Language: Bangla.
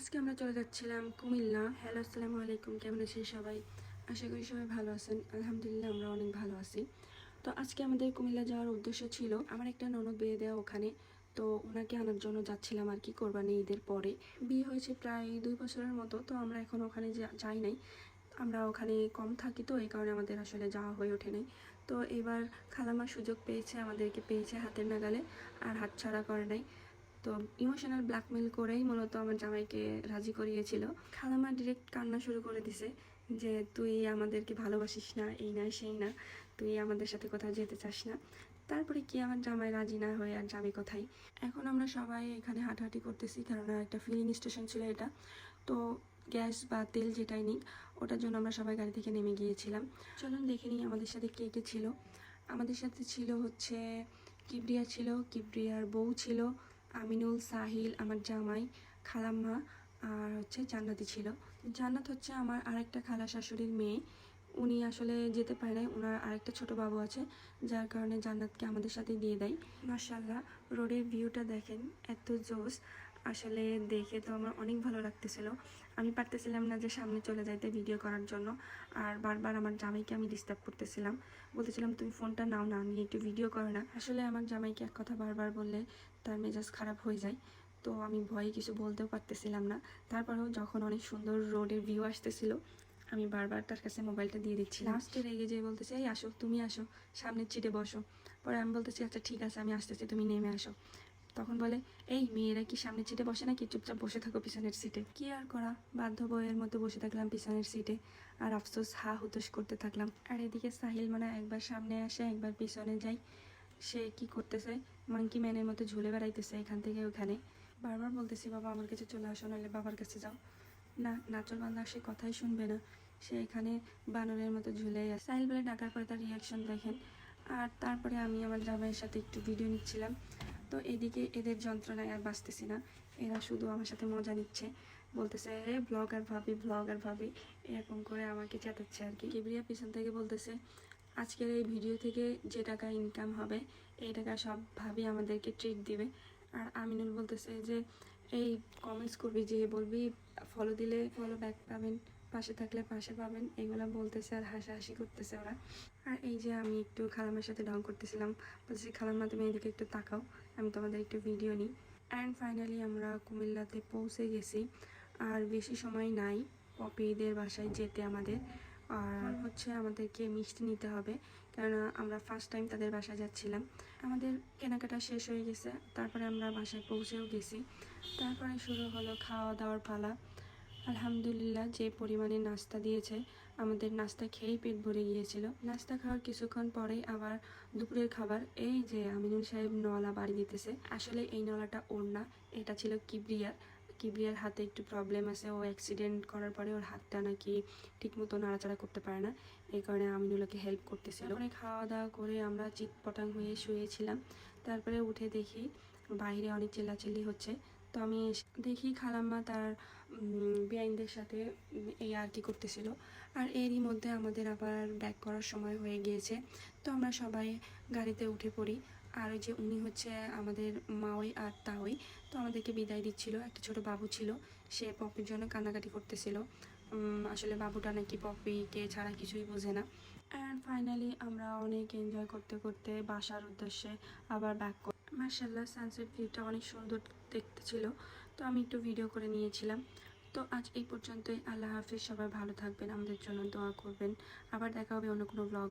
আজকে আমরা চলে যাচ্ছিলাম কুমিল্লা। হ্যালো, আসসালামু আলাইকুম, কেমন আছেন সবাই? আশা করি সবাই ভালো আছেন। আলহামদুলিল্লাহ, আমরা অনেক ভালো আছি। তো আজকে আমাদের কুমিল্লা যাওয়ার উদ্দেশ্য ছিল, আমার একটা ননদ বিয়ে দেওয়া ওখানে। তো ওনাকে আনার জন্য যাচ্ছিলাম আর কি, কোরবানি ঈদের পরে। বিয়ে হয়েছে প্রায় দুই বছরের মতো, তো আমরা এখন ওখানে যাই নাই। আমরা ওখানে কম থাকি তো, এই কারণে আমাদের আসলে যাওয়া হয়ে ওঠে নাই। তো এবার খালামার সুযোগ পেয়েছে, আমাদেরকে পেয়েছে হাতের নাগালে, আর হাতছাড়া করে নাই। তো ইমোশনাল ব্ল্যাকমেল করেই মূলত আমার জামাইকে রাজি করিয়েছিল। খালামা ডিরেক্ট কান্না শুরু করে দিছে যে, তুই আমাদেরকে ভালোবাসিস না, এই না, সেই না, তুই আমাদের সাথে কোথাও যেতে চাস না। তারপরে কি আমার জামাই রাজি না হয়ে আর যাবে কোথায়? এখন আমরা সবাই এখানে হাঁটাহাঁটি করতেছি কেননা একটা ফিলিং স্টেশন ছিল এটা। তো গ্যাস বা তেল যেটাই নিক, ওটার জন্য আমরা সবাই গাড়ি থেকে নেমে গিয়েছিলাম। চলুন দেখে নিই আমাদের সাথে কে কে ছিল। আমাদের সাথে ছিল হচ্ছে কিবরিয়া ছিল, কিবরিয়ার বউ ছিল আমিনুল, সাহিল, আমার জামাই, খালাম্মা আর হচ্ছে জান্নাতি ছিল। জান্নাত হচ্ছে আমার আরেকটা খালা শাশুড়ির মেয়ে। উনি আসলে যেতে পারে নাই ওনার আরেকটা ছোট বাবু আছে, যার কারণে জান্নাতকে আমাদের সাথে দিয়ে দেয়। মার্শাল্লাহ রোডের ভিউটা দেখেন, এত জোস আসলে দেখে তো আমার অনেক ভালো লাগতেছিল। আমি পারতেছিলাম না যে সামনে চলে যাইতে ভিডিও করার জন্য। আর বারবার আমার জামাইকে আমি ডিস্টার্ব করতেছিলাম। বলতেছিলাম, তুমি ফোনটা নাও না, আমি একটু ভিডিও করো না। আসলে আমার জামাইকে এক কথা বারবার বললে তার মেজাজ খারাপ হয়ে যায়। তো আমি ভয়ে কিছু বলতেও পারতেছিলাম না। তারপরেও যখন অনেক সুন্দর রোডের ভিউ আসতেছিল, আমি বারবার তার কাছে মোবাইলটা দিয়ে দিচ্ছি। লাস্টে রেগে যেয়ে বলতেছি, এই আসো, তুমি আসো, সামনের চিটে বসো। পরে আমি বলতেছি আচ্ছা ঠিক আছে, আমি আসতেছি, তুমি নেমে আসো। তখন বলে, এই, মেয়েরা কি সামনের সিটে বসে নাকি? চুপচাপ বসে থাকো পিছনের সিটে কি আর করা? বাধ্য বইয়ের মতো বসে থাকলাম পিছনের সিটে আর আফসোস, হা হুতোষ করতে থাকলাম। আর এদিকে সাহিল মানে একবার সামনে আসে, একবার পিছনে যাই। সে কি করতেছে? মাংকি ম্যানের মতো ঝুলে বেড়াইতেছে এখান থেকে ওখানে। বারবার বলতেছি, বাবা, আমার কাছে চলে আসো, নাহলে বাবার কাছে যাও। না নাচর বান্ধা সে কথাই শুনবে না। সে এখানে বানরের মতো ঝুলে আছে। সাহিল বলে ডাকার পরে তার রিয়াকশন দেখেন। আর তারপরে আমি আমার জামাইয়ের সাথে একটু ভিডিও নিচ্ছিলাম। তো এদিকে এদের যন্ত্রণায় আর বাঁচতেছি না। এরা শুধু আমার সাথে মজা নিচ্ছে। বলতেছে রে ব্লগার ভাবি ব্লগার ভাবি। এরকম করে আমাকে চেতাচ্ছে আর কি। কিবরিয়া পিছন থেকে বলতেছে, আজকের এই ভিডিও থেকে যে টাকা ইনকাম হবে, এই টাকা সব ভাবি আমাদেরকে ট্রিট দিবে। আর আমিনুল বলতেছে যে, এই কমেন্টস করবি, যে বলবি ফলো দিলে ফলো ব্যাক পাবেন, পাশে থাকলে পাশে পাবেন। এগুলো বলতেছে আর হাসাহাসি করতেছে ওরা। আর এই যে আমি একটু খালামের সাথে ঢং করতেছিলাম বলছি খালাম্মা, তুমি এদিকে একটু তাকাও। আমি তোমাদের একটু ভিডিও নিই। অ্যান্ড ফাইনালি আমরা কুমিল্লাতে পৌঁছে গেছি। আর বেশি সময় নাই, পপিদের বাসায় যেতে আমাদের। আর হচ্ছে আমাদেরকে মিষ্টি নিতে হবে, কেননা আমরা ফার্স্ট টাইম তাদের বাসায় যাচ্ছিলাম। আমাদের কেনাকাটা শেষ হয়ে গেছে, তারপরে আমরা বাসায় পৌঁছেও গেছি। তারপরে শুরু হলো খাওয়া দাওয়ার পালা। আলহামদুলিল্লাহ, যে পরিমাণে নাস্তা দিয়েছে, আমাদের নাস্তা খেয়েই পেট ভরে গিয়েছিল। নাস্তা খাওয়ার কিছুক্ষণ পরেই আবার দুপুরের খাবার। এই যে আমিনুল সাহেব নলা বাড়ি দিতেছে, আসলে এই নলাটা ওর না, এটা ছিল কিবরিয়ার। কিবরিয়ার হাতে একটু প্রবলেম আছে, ও অ্যাক্সিডেন্ট করার পরে ওর হাতটা নাকি ঠিকমতো নাড়াচাড়া করতে পারে না, এই কারণে আমিনুলকে হেল্প করতেছিল। তারপরে খাওয়া দাওয়া করে আমরা চিৎপটাং হয়ে শুয়েছিলাম। তারপরে উঠে দেখি বাইরে অনেক চেল্লাচিল্লি হচ্ছে। তো আমি দেখি খালাম্মা তার বিআইনদের সাথে এই আর কি করতেছিল। আর এরই মধ্যে আমাদের আবার ব্যাক করার সময় হয়ে গিয়েছে। তো আমরা সবাই গাড়িতে উঠে পড়ি। আর ওই যে উনি হচ্ছে আমাদের মাওই আর তাওই। তো আমাদেরকে বিদায় দিচ্ছিল। একটা ছোট বাবু ছিল। সে পপির জন্য কান্নাকাটি করতেছিল। আসলে বাবুটা নাকি পপিকে ছাড়া কিছুই বোঝে না। অ্যান্ড ফাইনালি আমরা অনেক এনজয় করতে করতে বাসার উদ্দেশ্যে আবার ব্যাক মার্শাল্লাহ সানসেট ভিউটা অনেক সুন্দর দেখতে ছিল। তো আমি একটু ভিডিও করে নিয়েছিলাম। তো আজ এই পর্যন্তই। আল্লাহ হাফিজ। সবাই ভালো থাকবেন। আমাদের জন্য দোয়া করবেন। আবার দেখা হবে অন্য কোনো ব্লগ